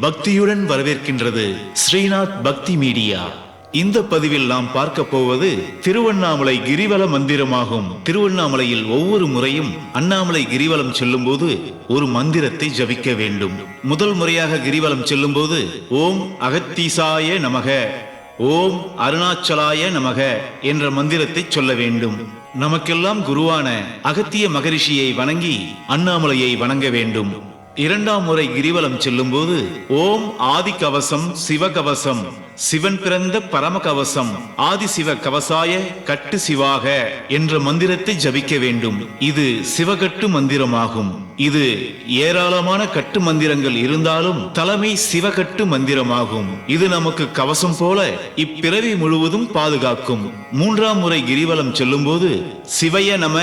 பக்தியுடன் வரவேற்கின்றது ஸ்ரீநாத் பக்தி மீடியா. இந்த பதிவில் நாம் பார்க்க போவது திருவண்ணாமலை கிரிவல மந்திரமாகும். திருவண்ணாமலையில் ஒவ்வொரு முறையும் அண்ணாமலை கிரிவலம் செல்லும்போது ஒரு மந்திரத்தை ஜபிக்க வேண்டும். முதல் முறையாக கிரிவலம் செல்லும்போது ஓம் அகத்தீசாய நமக ஓம் அருணாச்சலாய நமக என்ற மந்திரத்தை சொல்ல வேண்டும். நமக்கெல்லாம் குருவான அகத்திய மகரிஷியை வணங்கி அண்ணாமலையை வணங்க வேண்டும். இரண்டாம் முறை கிரிவலம் செல்லும்போது ஓம் ஆதி கவசம் சிவகவசம் சிவன் பிறந்த பரம கவசம் ஆதி சிவ கவசாய கட்டு சிவாக என்ற மந்திரத்தை ஜபிக்க வேண்டும். இது சிவகட்டு மந்திரமாகும். இது ஏராளமான கட்டு மந்திரங்கள் இருந்தாலும் தலைமை சிவகட்டு மந்திரமாகும். இது நமக்கு கவசம் போல இப்பிறவி முழுவதும் பாதுகாக்கும். மூன்றாம் முறை கிரிவலம் செல்லும்போது சிவய நம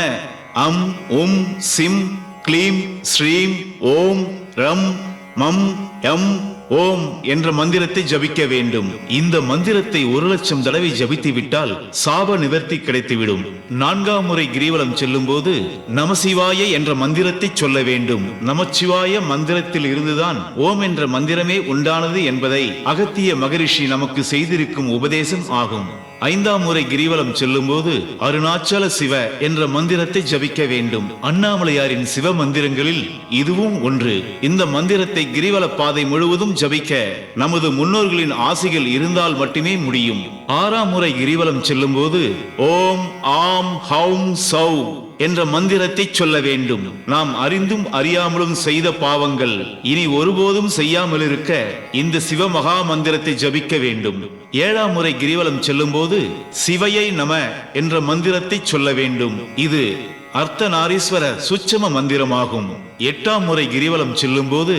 அம் உம் சிம் க்ளீம் ஸ்ரீம் ஓம் ரம் மம் எம் ஓம் என்ற மந்திரத்தை ஜபிக்க வேண்டும். இந்த மந்திரத்தை ஒரு லட்சம் தடவை ஜபித்து விட்டால் சாப நிவர்த்தி கிடைத்துவிடும். நான்காம் முறை கிரிவலம் செல்லும் போது நமசிவாய என்ற மந்திரத்தை சொல்ல வேண்டும். நமச்சிவாய மந்திரத்தில் இருந்துதான் ஓம் என்ற மந்திரமே உண்டானது என்பதை அகத்திய மகரிஷி நமக்கு செய்திருக்கும் உபதேசம் ஆகும். ஐந்தாம் முறை கிரிவலம் செல்லும் போது அருணாச்சல சிவ என்ற மந்திரத்தை ஜபிக்க வேண்டும். அண்ணாமலையாரின் சிவ மந்திரங்களில் இதுவும் ஒன்று. இந்த மந்திரத்தை கிரிவல பாதை முழுவதும் ஜபிக்க நமது முன்னோர்களின் ஆசைகள் இருந்தால் மட்டுமே முடியும். ஆறாம் முறை கிரிவலம் செல்லும் போது ஓம் ஆம் ஹவும் சௌ. என்ற மந்திரத்தை சொல்ல வேண்டும். நாம் அறிந்தும் அறியாமலும் செய்த பாவங்கள் இனி ஒருபோதும் செய்யாமல் இருக்க இந்த சிவ மகா மந்திரத்தை ஜபிக்க வேண்டும். ஏழாம் முறை கிரிவலம் செல்லும் போது சிவையை நம என்ற மந்திரத்தை சொல்ல வேண்டும். இது அர்த்தநாரீஸ்வர சுச்சம மந்திரமாகும். எட்டாம் முறை கிரிவலம் செல்லும் போது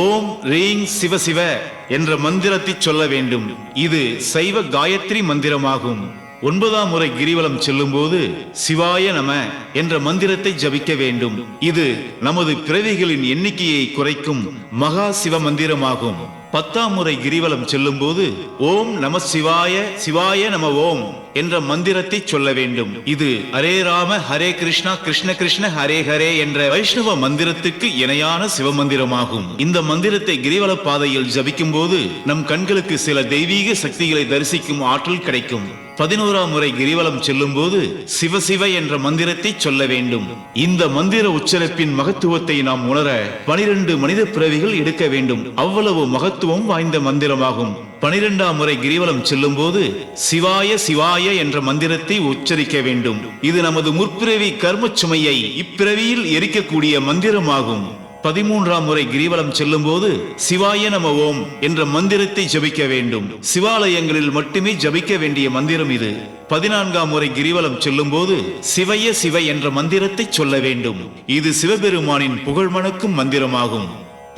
ஓம் ரீங் சிவ சிவ என்ற மந்திரத்தை சொல்ல வேண்டும். இது சைவ காயத்ரி மந்திரமாகும். ஒன்பதாம் முறை கிரிவலம் செல்லும் போது சிவாய நம என்ற மந்திரத்தை ஜபிக்க வேண்டும். இது நமது பிறவிகளின் எண்ணிக்கையை குறைக்கும் மகா சிவ மந்திரமாகும். பத்தாம் முறை கிரிவலம் செல்லும் போது ஓம் நம சிவாய சிவாய நம ஓம் என்ற மந்திரத்தை சொல்ல வேண்டும். இது ஹரே ராம ஹரே கிருஷ்ணா கிருஷ்ண கிருஷ்ண ஹரே ஹரே என்ற வைஷ்ணவ மந்திரத்துக்கு இணையான சிவமந்திரமாகும். இந்த மந்திரத்தை கிரிவல பாதையில் ஜபிக்கும் போது நம் கண்களுக்கு சில தெய்வீக சக்திகளை தரிசிக்கும் ஆற்றல் கிடைக்கும். பதினோராம் முறை கிரிவலம் செல்லும் போது சிவ என்ற மந்திரத்தை சொல்ல வேண்டும். இந்த மந்திர உச்சரிப்பின் மகத்துவத்தை நாம் உணர பனிரெண்டு மனித பிறவிகள் எடுக்க வேண்டும். அவ்வளவு மகத்துவம் வாய்ந்த மந்திரமாகும். பனிரெண்டாம் முறை கிரிவலம் செல்லும் போது சிவாய சிவாய என்ற மந்திரத்தை உச்சரிக்க வேண்டும். இது நமது முற்பிறவி கர்ம சுமையை இப்பிறவியில் எரிக்கக்கூடிய மந்திரமாகும். பதிமூன்றாம் முறை கிரிவலம் செல்லும் போது சிவாய நம ஓம் என்ற மந்திரத்தை ஜபிக்க வேண்டும். சிவாலயங்களில் மட்டுமே ஜபிக்க வேண்டிய மந்திரம் இது. பதினான்காம் முறை கிரிவலம் செல்லும் போது சிவய சிவ என்ற மந்திரத்தை சொல்ல வேண்டும். இது சிவபெருமானின் புகழ் மணக்கும் மந்திரமாகும்.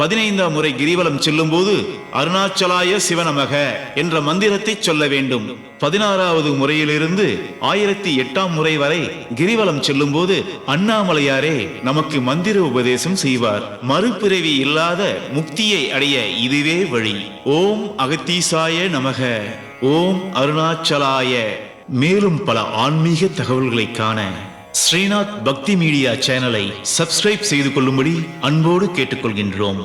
பதினைந்தாம் முறை கிரிவலம் செல்லும் போது அருணாச்சலாய சிவனமக என்ற மந்திரத்தை சொல்ல வேண்டும். பதினாறாவது முறையிலிருந்து ஆயிரத்தி எட்டாம் முறை வரை கிரிவலம் செல்லும் போது அண்ணாமலையாரே நமக்கு மந்திர உபதேசம் செய்வார். மறுபிறவி இல்லாத முக்தியை அடைய இதுவே வழி. ஓம் அகத்தீசாய நமக. ஓம் அருணாச்சலாய. மேலும் பல ஆன்மீக தகவல்களை காண ஸ்ரீநாத் பக்தி மீடியா சேனலை சப்ஸ்கிரைப் செய்து கொள்ளும்படி அன்போடு கேட்டுக்கொள்கின்றோம்.